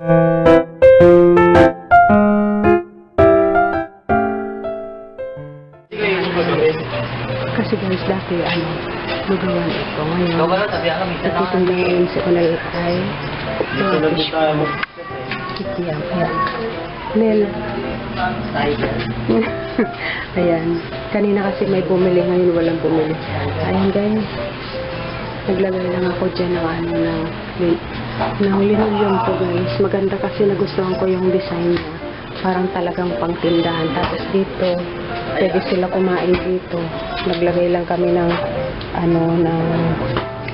Kasi guys, dati ano, lugawan ito. Ngayon, nagtitinda ngayon si Kunal ay Kikiyam. Ayan. Nel. Ayan. Kanina kasi may bumili, ngayon walang bumili. Ayan guys. Naglagay lang ako dyan ng ano ng, lin- ng linoleum to guys. Maganda kasi nagustuhan ko yung design niya. Parang talagang pangtindahan. Tapos dito, pwede sila kumain dito. Naglagay lang kami ng ano ng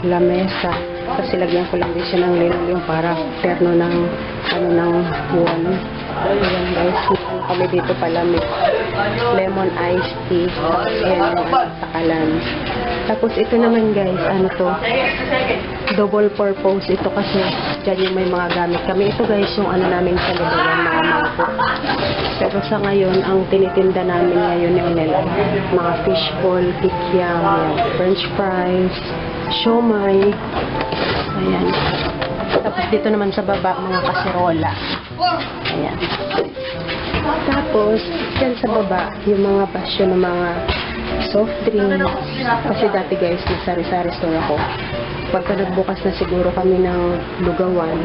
lamesa. Kasi lagyan ko lang din siya ng linoleum para terno ng ano ng buwan. Ayan guys, kami dito palamig. Lemon iced tea. Ayan yung takalan. Tapos ito naman guys, ano to? Double purpose ito kasi dyan yung may mga gamit kami. Ito guys yung ano namin sa lugawan, mga mangkok. Pero sa ngayon, ang tinitinda namin ngayon yung nila, mga fishball, kikiam, yan, french fries, siomay, ayan. Tapos dito naman sa baba, mga kaserola. Ayan. Tapos, dyan sa baba, yung mga basyo ng mga soft drinks. Kasi dati guys, nagsari-sari store ako. Pagka nagbukas na siguro kami ng lugawan,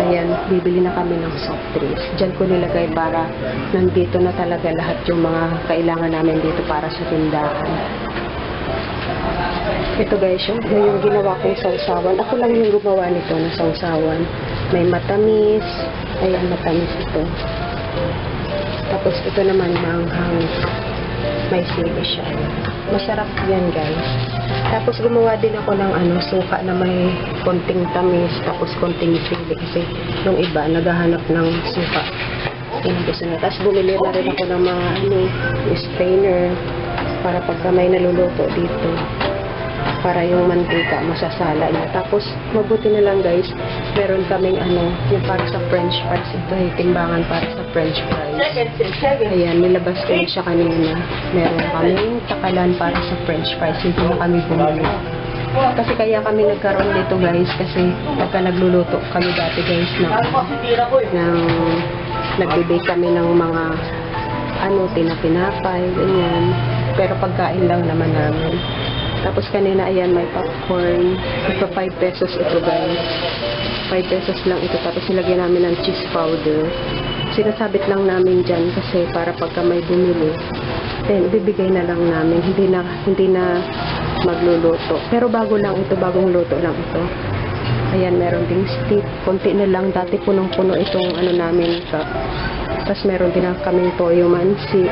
ayan, bibili na kami ng soft drinks. Diyan ko nilagay para nandito na talaga lahat yung mga kailangan namin dito para sa tindahan. Ito guys, yung, yung ginawa kong sausawan. Ako lang yung gumawa nito ng sausawan. May matamis. Ayan, matamis ito. Tapos ito naman manghang. May sili siya. Masarap yan guys. Tapos gumawa din ako ng ano, suka na may konting tamis, tapos konting sili. Kasi yung iba, naghahanap ng suka. Yung gusto na. Tapos bumili na rin ako ng mga ano, strainer para pagka may naluluto dito para yung mantika masasala niya. Tapos, mabuti na lang guys, meron kaming ano, yung para sa french fries. Ito yung timbangan para sa french fries. Ayan, nilabas ko na siya kanina. Meron kaming takalan para sa french fries. Hindi na kami bumili. Kasi kaya kami nagkaroon dito guys, kasi pagka nagluluto kami dati guys ng, ng nagbibake kami ng mga ano, tinapinapay, ganyan. Pero pagkain lang naman namin. Tapos kanina, ayan, may popcorn. Ito, 5 pesos ito, guys. 5 pesos lang ito. Tapos nilagyan namin ng cheese powder. Sinasabit lang namin dyan kasi para pagka may bumili, then bibigay na lang namin. Hindi na, hindi na magluluto. Pero bago lang ito, bagong luto lang ito. Ayan, meron ding stick. Konti na lang. Dati punong-puno itong ano namin cup. Tapos meron din kaming toyo mansi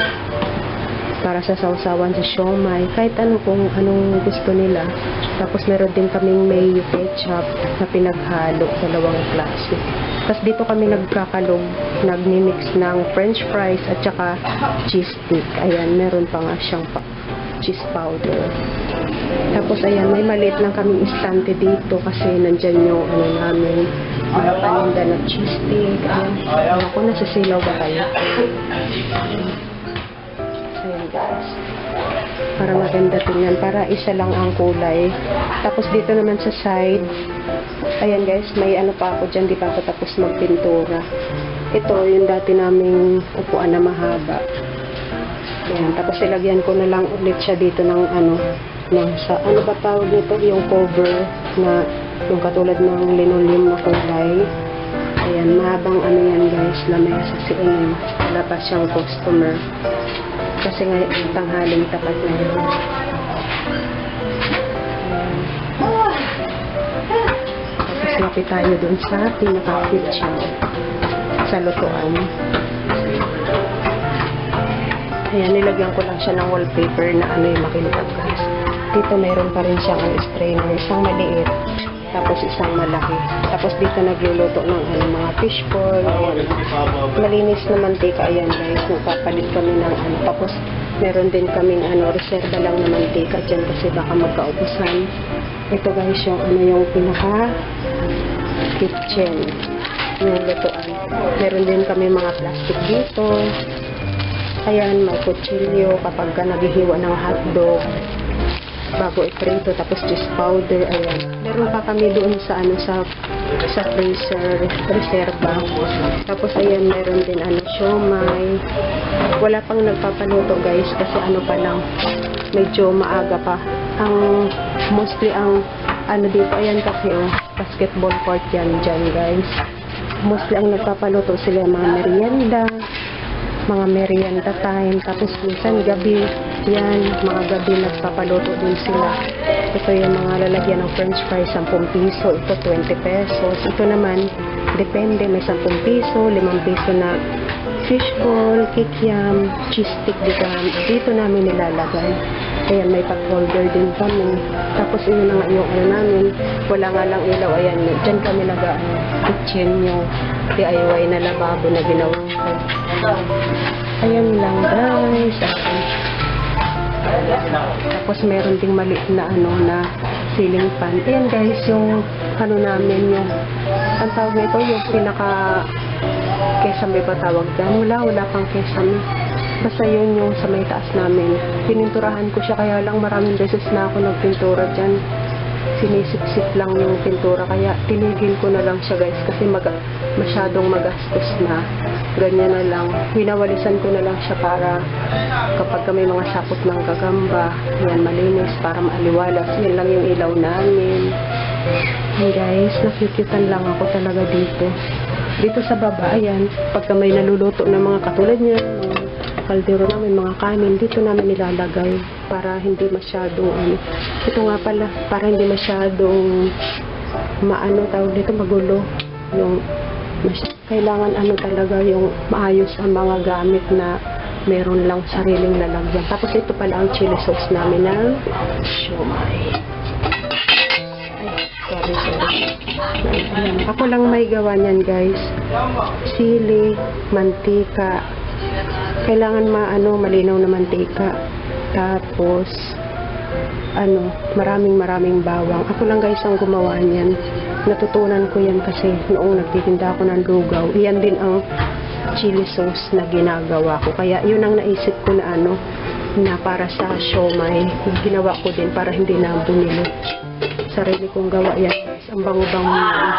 para sa sausawan sa siomay, kahit ano kung anong gusto nila. Tapos meron din kaming mayo ketchup na pinaghalo, dalawang klase. Tapos dito kami nagkakalog, nagmi-mix ng french fries at saka cheese stick. Ayan, meron pa nga siyang pa cheese powder. Tapos ayan, may maliit lang kaming istante dito kasi nandyan yung ano namin, mga paninda na cheese stick. Ayan, ako nasisilaw ba kayo? Para maganda tingnan. Para isa lang ang kulay. Tapos dito naman sa side. Ayan guys, may ano pa ako dyan. Di pa ako tapos magpintura. Ito, yung dati naming upuan na mahaba. Ayan. Tapos ilagyan ko na lang ulit siya dito ng ano, ng sa, ano ba tawag nito? Yung cover na yung katulad ng linoleum na kulay. Ayan, mahabang ano yan guys, lamesa si Unim. Wala pa siyang customer. Kasi nga tanghaling tapat na yun. Tapos lapit tayo dun sa pinaka-kitchen sa lutuan. Ayan, nilagyan ko lang siya ng wallpaper na ano yung makiluwag guys. Dito mayroon pa rin siyang strainer, isang maliit, tapos isang malaki. Tapos dito nagluluto ng ano, mga fishball, ayan. Malinis na mantika, ayan guys, nagpapalit kami ng ano. Tapos meron din kaming ano, reserva lang na mantika dyan kasi baka magkaubusan. Ito guys, yung ano yung pinaka kitchen yung lutuan. Meron din kami mga plastic dito. Ayan, may kutsilyo kapag ka naghihiwa ng hotdog. Bago iprito. Tapos juice powder, ayan. Meron pa kami doon sa ano sa sa freezer, reserva. Tapos ayan, meron din ano, siomay. Wala pang nagpapaluto guys kasi ano pa lang, medyo maaga pa. Ang mostly ang ano dito, ayan kasi oh, basketball court yan dyan guys. Mostly ang nagpapaluto sila mga merienda, mga merienda time, tapos minsan gabi, yan, mga gabi nagpapaluto din sila. Ito yung mga lalagyan ng french fries, 10 piso, ito 20 pesos. Ito naman, depende, may 10 piso, 5 piso na fishball, kikiam, cheese stick dito, dito namin nilalagay. Ayan, may pack holder din kami. Tapos yun na nga yung ano namin, wala nga lang ilaw, ayan, dyan kami nag kitchen yung DIY na lababo na ginawa ko. Ayan lang guys. Tapos meron ding maliit na ano na ceiling fan. Ayan guys, yung ano namin, yung ang tawag nito, yung pinaka kesame ba tawag dyan? Wala, wala pang kesame. Basta yun yung sa may taas namin. Pininturahan ko siya kaya lang maraming beses na ako nagpintura dyan. Sinisip-sip lang yung pintura kaya tinigil ko na lang siya guys kasi mag masyadong magastos na. Ganyan na lang. Winawalisan ko na lang siya para kapag may mga sapot ng gagamba, yan malinis para maaliwalas. Yan lang yung ilaw namin. Hey guys, nakikitan lang ako talaga dito. Dito sa baba, ayan, pagka may naluluto ng mga katulad niya, kaldero namin, mga kanin, dito namin nilalagay para hindi masyadong, ano, ito nga pala, para hindi masyadong maano tawag dito, magulo. Yung, mas- kailangan ano talaga yung maayos ang mga gamit na meron lang sariling lalagyan. Tapos ito pala ang chili sauce namin ng siomay. Ay, sorry, sorry. Ayan. Ako lang may gawa niyan, guys. Sili, mantika. Kailangan maano, malinaw na mantika. Tapos, ano, maraming maraming bawang. Ako lang guys ang gumawa niyan. Natutunan ko yan kasi noong nagtitinda ako ng lugaw. Iyan din ang chili sauce na ginagawa ko. Kaya yun ang naisip ko na ano, na para sa siomay. Ginawa ko din para hindi na bunilo. Sarili kong gawa yan. Ang bango-bango yan.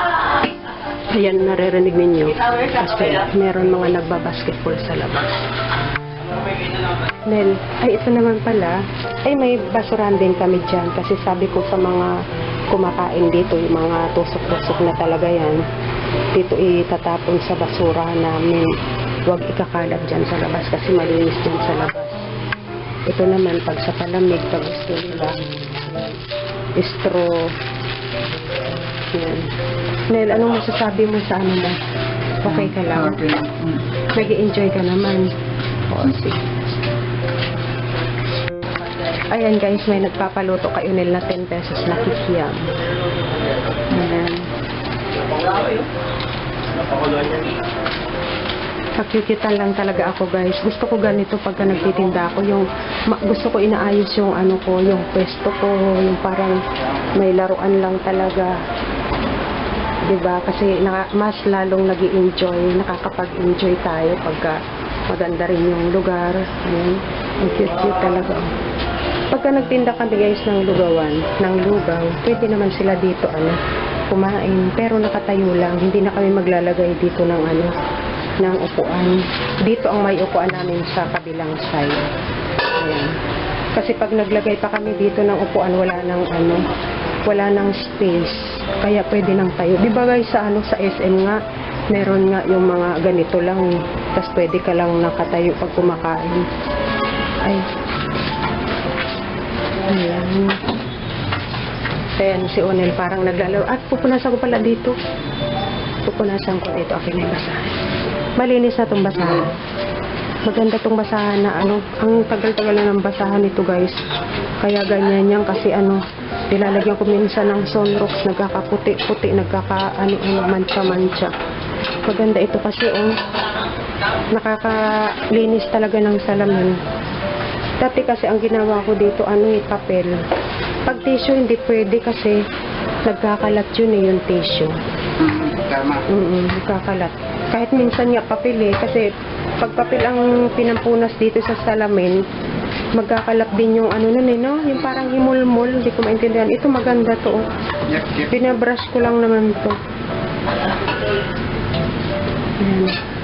Ayan, naririnig ninyo. Kasi meron mga nagbabasketball sa labas. Nel, ay ito naman pala, ay may basurahan din kami dyan kasi sabi ko sa mga kumakain dito, yung mga tusok-tusok na talaga yan, dito itatapon sa basura namin. Huwag ikakalat dyan sa labas kasi malinis dyan sa labas. Ito naman, pag sa palamig, pag gusto nila, straw. Yan. Nel, anong masasabi mo sa ano mo? Okay ka lang? Nag-enjoy ka naman. Ayan guys, may nagpapaluto kayo nila 10 pesos na kikiam. Ayan. Nakikitan lang talaga ako guys. Gusto ko ganito pagka nagtitinda ako. Yung, gusto ko inaayos yung ano ko, yung pwesto ko, yung parang may laruan lang talaga. 'di ba? Kasi naka, mas lalong nag enjoy nakakapag-enjoy tayo pagka maganda rin yung lugar. Ayan. Ang cute-cute talaga. Pagka nagtinda kami guys ng lugawan, ng lugaw, pwede naman sila dito ano, kumain. Pero nakatayo lang, hindi na kami maglalagay dito ng ano, ng upuan. Dito ang may upuan namin sa kabilang side. Ayan. Kasi pag naglagay pa kami dito ng upuan, wala nang ano, wala nang space. Kaya pwede nang tayo. Di ba guys sa ano sa SM nga, meron nga yung mga ganito lang. Tapos pwede ka lang nakatayo pag kumakain. Ay. Ayan. Ayan, si Onel parang naglalaro. At pupunasan ko pala dito. Pupunasan ko dito. Okay, may basahan. Malinis na itong basahan. Maganda itong basahan na ano. Ang tagal-tagal na ng basahan nito guys. Kaya ganyan yan kasi ano. Nilalagyan ko minsan ng sunrox. Nagkakaputi-puti. Nagkaka ano, ano, mancha-mancha. Maganda ito kasi oh. Nakakalinis talaga ng salamin. Dati kasi ang ginawa ko dito, ano eh, papel. Pag tissue, hindi pwede kasi nagkakalat yun eh, yung tissue. Mm. Tama. Mm nagkakalat. Kahit minsan nga papel eh, kasi pag papel ang pinampunas dito sa salamin, magkakalap din yung ano nun eh, no? Yung parang himulmul, hindi ko maintindihan. Ito maganda to. oh. Yep, yep. Binabrush ko lang naman to. Ayan.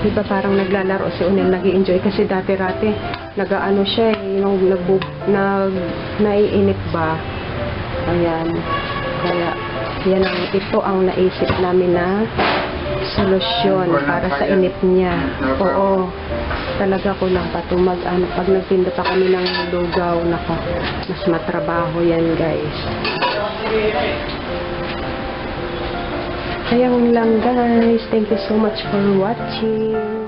Di ba parang naglalaro si Unel, nag enjoy kasi dati-rati, nagaano siya eh, yung nagbub, nag, naiinip ba. Ayan. Kaya, yan ang, ito ang naisip namin na solusyon para sa inip niya. Oo. Talaga ko lang pa mag ano, pag nagtinda pa kami ng lugaw, nako, mas matrabaho yan guys. Ayan lang guys. Thank you so much for watching.